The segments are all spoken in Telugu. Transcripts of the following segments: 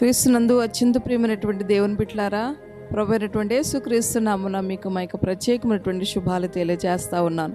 క్రీస్తునందు అత్యంత ప్రియమైనటువంటి దేవుని బిట్లారా ప్రభు అయినటువంటి యేసుక్రీస్తు నామున మీకు మా యొక్క ప్రత్యేకమైనటువంటి శుభాలు తెలియజేస్తా ఉన్నాను.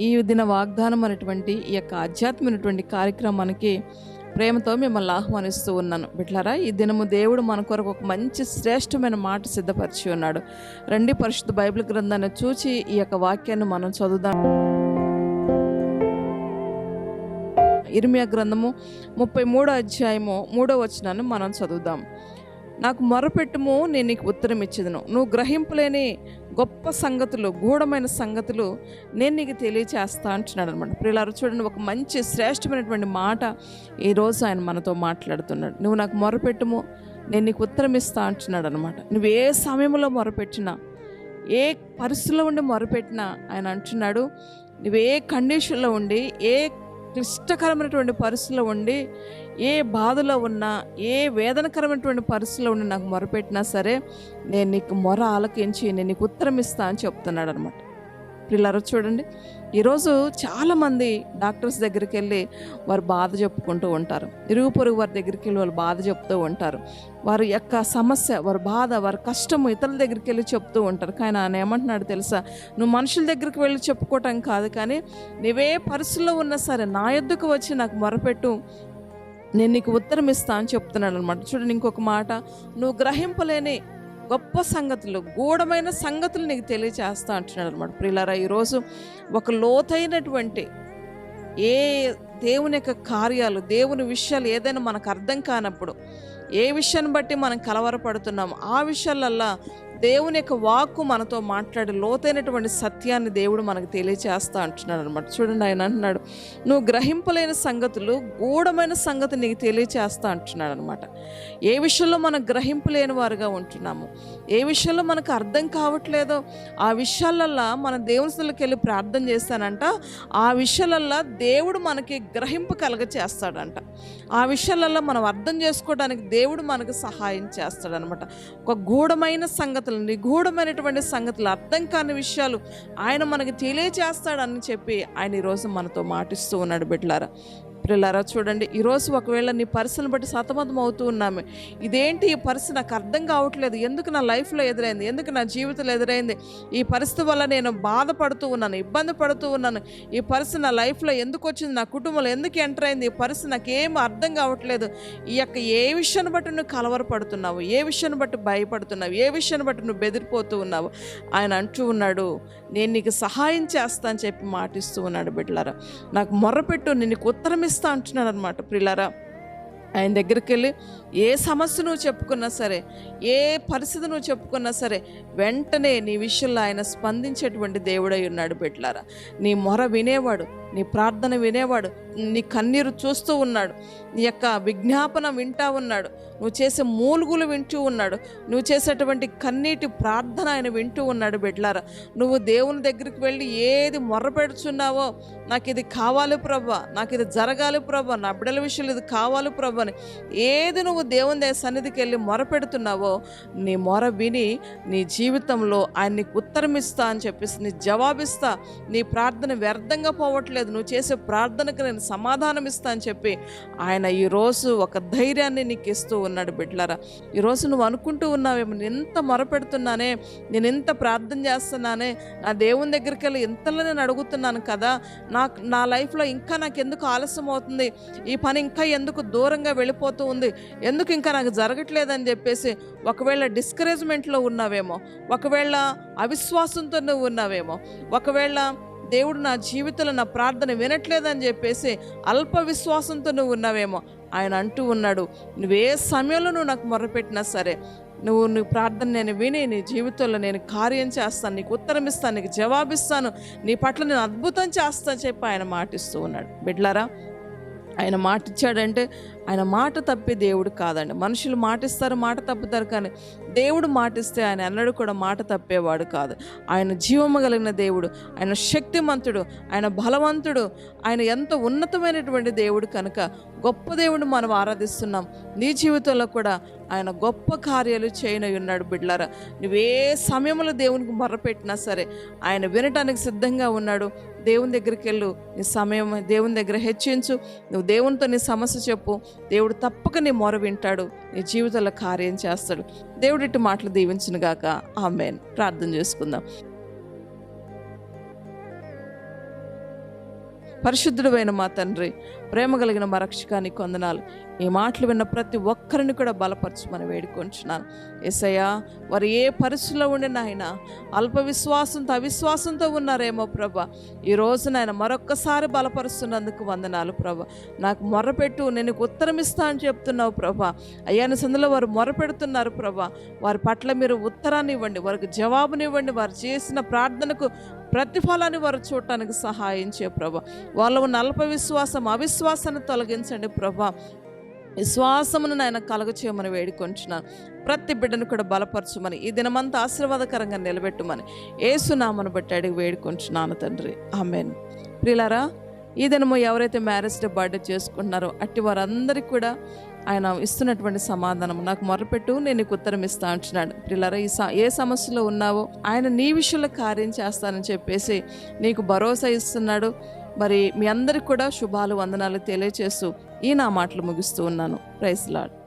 ఈ దిన వాగ్దానం అనేటువంటి ఈ యొక్క ఆధ్యాత్మైనటువంటి కార్యక్రమానికి ప్రేమతో మిమ్మల్ని ఆహ్వానిస్తూ ఉన్నాను. బిట్లారా ఈ దినము దేవుడు మన కొరకు ఒక మంచి శ్రేష్టమైన మాట సిద్ధపరిచి ఉన్నాడు. రండి పరిశుద్ధ బైబిల్ గ్రంథాన్ని చూచి ఈ యొక్క వాక్యాన్ని మనం చదువుదాం. ఇర్మియా గ్రంథము ముప్పై మూడో అధ్యాయము మూడో వచనాన్ని మనం చదువుదాం. నాకు మొరపెట్టుము నేను నీకు ఉత్తరం ఇచ్చేదను నువ్వు గ్రహింపులేని గొప్ప సంగతులు గూఢమైన సంగతులు నేను నీకు తెలియచేస్తా అంటున్నాడు అనమాట ప్రియులారు చూడండి ఒక మంచి శ్రేష్టమైనటువంటి మాట ఈరోజు ఆయన మనతో మాట్లాడుతున్నాడు. నువ్వు నాకు మొరపెట్టుము నేను నీకు ఉత్తరం ఇస్తా అంటున్నాడు అనమాట నువ్వు ఏ సమయంలో మొరపెట్టినా ఏ పరిస్థితిలో ఉండి మొరపెట్టినా ఆయన అంటున్నాడు నువ్వు ఏ కండిషన్లో ఉండి ఏ క్లిష్టకరమైనటువంటి పరిస్థితిలో ఉండి ఏ బాధలో ఉన్నా ఏ వేదనకరమైనటువంటి పరిస్థితిలో ఉండి నాకు మొరపెట్టినా సరే నేను నీకు మొర ఆలకించి నేను నీకు ఉత్తరం ఇస్తా అని చెప్తున్నాడు అనమాట పిల్లలు చూడండి. ఈరోజు చాలామంది డాక్టర్స్ దగ్గరికి వెళ్ళి వారు బాధ చెప్పుకుంటూ ఉంటారు. ఇరుగు పొరుగు వారి దగ్గరికి వెళ్ళి వాళ్ళు బాధ చెప్తూ ఉంటారు. వారి యొక్క సమస్య వారి బాధ వారి కష్టము ఇతరుల దగ్గరికి వెళ్ళి చెప్తూ ఉంటారు. కానీ ఆయన ఏమంటున్నాడు తెలుసా? నువ్వు మనుషుల దగ్గరికి వెళ్ళి చెప్పుకోవటం కాదు కానీ నువ్వే పరిస్థితుల్లో ఉన్నా సరే నా ఎద్దుకు వచ్చి నాకు మొరపెట్టు. నేను నీకు ఉత్తరం ఇస్తా అని చెప్తున్నాను అనమాట చూడండి ఇంకొక మాట. నువ్వు గ్రహింపలేని గొప్ప సంగతులు గూఢమైన సంగతులు నీకు తెలియచేస్తా అంటున్నాడు అనమాట ప్రియులారా ఈరోజు ఒక లోతైనటువంటి ఏ దేవుని యొక్క కార్యాలు దేవుని విషయాలు ఏదైనా మనకు అర్థం కానప్పుడు ఏ విషయాన్ని బట్టి మనం కలవరపడుతున్నాం ఆ విషయాలల్లా దేవుని యొక్క వాక్కు మనతో మాట్లాడి లోతైనటువంటి సత్యాన్ని దేవుడు మనకు తెలియచేస్తా అంటున్నాడు అనమాట చూడండి ఆయన అంటున్నాడు నువ్వు గ్రహింపలేని సంగతులు గూఢమైన సంగతి నీకు తెలియచేస్తా అంటున్నాడు అనమాట ఏ విషయంలో మనం గ్రహింపలేని వారుగా ఉంటున్నాము ఏ విషయంలో మనకు అర్థం కావట్లేదో ఆ విషయాలల్లా మన దేవుని వెళ్ళి ప్రార్థన చేస్తానంట ఆ విషయాలల్లా దేవుడు మనకి గ్రహింపు కలగ చేస్తాడంట ఆ విషయాలల్లో మనం అర్థం చేసుకోవడానికి దేవుడు మనకు సహాయం చేస్తాడనమాట. ఒక గూఢమైన సంగతులు నిగూఢమైనటువంటి సంగతులు అర్థం కాని విషయాలు ఆయన మనకి తెలియచేస్తాడని చెప్పి ఆయన ఈరోజు మనతో మాటిస్తూ ఉన్నాడు బిడ్లారా పిల్లలారా చూడండి ఈరోజు ఒకవేళ నీ పరిస్థితిని బట్టి సతమతం అవుతూ ఉన్నాము. ఇదేంటి ఈ పరిస్థితి? నాకు అర్థం కావట్లేదు. ఎందుకు నా లైఫ్లో ఎదురైంది? ఎందుకు నా జీవితంలో ఎదురైంది? ఈ పరిస్థితి వల్ల నేను బాధపడుతూ ఉన్నాను ఇబ్బంది పడుతూ ఉన్నాను. ఈ పరిస్థితి నా లైఫ్లో ఎందుకు వచ్చింది? నా కుటుంబంలో ఎందుకు ఎంటర్ అయింది? ఈ పరిస్థితి నాకు ఏం అర్థం కావట్లేదు. ఈ యొక్క ఏ విషయాన్ని బట్టి నువ్వు కలవరపడుతున్నావు? ఏ విషయాన్ని బట్టి భయపడుతున్నావు? ఏ విషయాన్ని బట్టి నువ్వు బెదిరిపోతూ ఉన్నావు? ఆయన అంటూ ఉన్నాడు నేను నీకు సహాయం చేస్తా అని చెప్పి మాటిస్తూ ఉన్నాడు బిడ్డలారా. నాకు మొర్రపెట్టు నేను నీకు ఉత్తరం ఇస్తా అంటున్నాడు అనమాట ప్రిలారా. ఆయన దగ్గరికి వెళ్ళి ఏ సమస్య నువ్వు చెప్పుకున్నా సరే ఏ పరిస్థితి నువ్వు చెప్పుకున్నా సరే వెంటనే నీ విషయంలో ఆయన స్పందించేటువంటి దేవుడై ఉన్నాడు బిడ్డలారా. నీ మొర వినేవాడు నీ ప్రార్థన వినేవాడు నీ కన్నీరు చూస్తూ ఉన్నాడు నీ యొక్క విజ్ఞాపన వింటా ఉన్నాడు నువ్వు చేసే మూలుగులు వింటూ ఉన్నాడు నువ్వు చేసేటువంటి కన్నీటి ప్రార్థన ఆయన వింటూ ఉన్నాడు బిడ్లారా. నువ్వు దేవుని దగ్గరికి వెళ్ళి ఏది మొర్రపెడుచున్నావో నాకు ఇది కావాలి ప్రభా నాకు ఇది జరగాలి ప్రభా నా బిడ్డల విషయంలో ఇది కావాలి ప్రభా అని ఏది నువ్వు దేవుని దే- సన్నిధికి వెళ్ళి మొరపెడుతున్నావో నీ మొర విని నీ జీవితంలో ఆయన నీకు ఉత్తరం ఇస్తా అని చెప్పేసి నీ జవాబిస్తా నీ ప్రార్థన వ్యర్థంగా పోవట్లేదు. నువ్వు చేసే ప్రార్థనకు నేను సమాధానం ఇస్తా అని చెప్పి ఆయన ఈరోజు ఒక ధైర్యాన్ని నీకు ఇస్తూ ఉన్నాడు బిడ్లారా ఈరోజు నువ్వు అనుకుంటూ ఉన్నావేమో నేను ఎంత మొరపెడుతున్నానే నేను ఎంత ప్రార్థన చేస్తున్నానే నా దేవుని దగ్గరికి వెళ్ళి ఎంతలో నేను అడుగుతున్నాను కదా నాకు నా లైఫ్లో ఇంకా నాకు ఎందుకు ఆలస్యం అవుతుంది? ఈ పని ఇంకా ఎందుకు దూరంగా వెళ్ళిపోతూ ఉంది? ఎందుకు ఇంకా నాకు జరగట్లేదని చెప్పేసి ఒకవేళ డిస్కరేజ్మెంట్లో ఉన్నావేమో ఒకవేళ అవిశ్వాసంతో నువ్వు ఉన్నావేమో ఒకవేళ దేవుడు నా జీవితంలో నా ప్రార్థన వినట్లేదని చెప్పేసి అల్ప విశ్వాసంతో నువ్వు ఉన్నావేమో. ఆయన అంటూ ఉన్నాడు నువ్వే సమయంలో నువ్వు నాకు మొరపెట్టినా సరే నువ్వు నీ ప్రార్థన నేను విని నీ జీవితంలో నేను కార్యం చేస్తాను నీకు ఉత్తరం ఇస్తాను నీకు జవాబిస్తాను నీ పట్ల నేను అద్భుతం చేస్తాను చెప్పి ఆయన మాటిస్తూ ఉన్నాడు. బిడ్లారా ఆయన మాట ఇచ్చాడంటే ఆయన మాట తప్పే దేవుడు కాదండి. మనుషులు మాటిస్తారు మాట తప్పుతారు కానీ దేవుడు మాటిస్తే ఆయన అన్నడు కూడా మాట తప్పేవాడు కాదు. ఆయన జీవము కలిగిన దేవుడు ఆయన శక్తిమంతుడు ఆయన బలవంతుడు ఆయన ఎంత ఉన్నతమైనటువంటి దేవుడు కనుక గొప్ప దేవుడు మనం ఆరాధిస్తున్నాం. నీ జీవితంలో కూడా ఆయన గొప్ప కార్యాలు చేయనై ఉన్నాడు బిడ్లారా. నువ్వే సమయంలో దేవునికి మొర్రపెట్టినా సరే ఆయన వినటానికి సిద్ధంగా ఉన్నాడు. దేవుని దగ్గరికి వెళ్ళు నీ సమయం దేవుని దగ్గర హెచ్చించు. నువ్వు దేవునితో నీ సమస్య చెప్పు. దేవుడు తప్పక నీ మొర వింటాడు. నీ జీవితంలో కార్యం చేస్తాడు. దేవుడి ఇటు మాటలు దీవించును గాక ఆమెన్. ప్రార్థన చేసుకుందాం. పరిశుద్ధుడైన మా తండ్రి ప్రేమ కలిగిన మా రక్షకానికి కొందనాలు ఈ మాటలు విన్న ప్రతి ఒక్కరిని కూడా బలపరచమని వేడుకొంచున్నాను. ఎసయ్యా వారు ఏ పరిస్థితిలో ఉండిన ఆయన అల్ప విశ్వాసంతో అవిశ్వాసంతో ఉన్నారేమో ప్రభా. ఈ రోజు నాయన మరొక్కసారి బలపరుస్తున్నందుకు వందనాలు ప్రభ. నాకు మొరపెట్టు నేను ఉత్తరం ఇస్తా అని చెప్తున్నావు ప్రభ. అయ్యాని సందులో వారు మొరపెడుతున్నారు ప్రభ. వారి పట్ల మీరు ఉత్తరాన్ని ఇవ్వండి వారికి జవాబునివ్వండి వారు చేసిన ప్రార్థనకు ప్రతిఫలాన్ని వారు చూడటానికి సహాయం చే ప్రభా. వాళ్ళ ఉన్న అల్ప విశ్వాసం అవిశ్వాసాన్ని తొలగించండి ప్రభా. విశ్వాసమును నాయన కలగ చేయమని వేడుకొంచున్నాను. ప్రతి బిడ్డను కూడా బలపరచుమని ఈ దినమంతా ఆశీర్వాదకరంగా నిలబెట్టుమని ఏసునామను బట్టి అడిగి వేడుకొంచున్నాను తండ్రి. ఆమెన్. ప్రిలారా ఈ దినము ఎవరైతే మ్యారేజ్ డే బర్త్డే చేసుకుంటున్నారో అట్టి వారందరికీ కూడా ఆయన ఇస్తున్నటువంటి సమాధానం నాకు మొరపెట్టు నేను నీకు ఉత్తరం ఇస్తా అంటున్నాడు. ప్రియులారా ఈ స- ఏ సమస్యలో ఉన్నావో ఆయన నీ విషయంలో కార్యం చేస్తానని చెప్పేసి నీకు భరోసా ఇస్తున్నాడు. మరి మీ అందరికి కూడా శుభాలు వందనాలు తెలియచేస్తూ ఈ నా మాటలు ముగిస్తూ ఉన్నాను. Price lord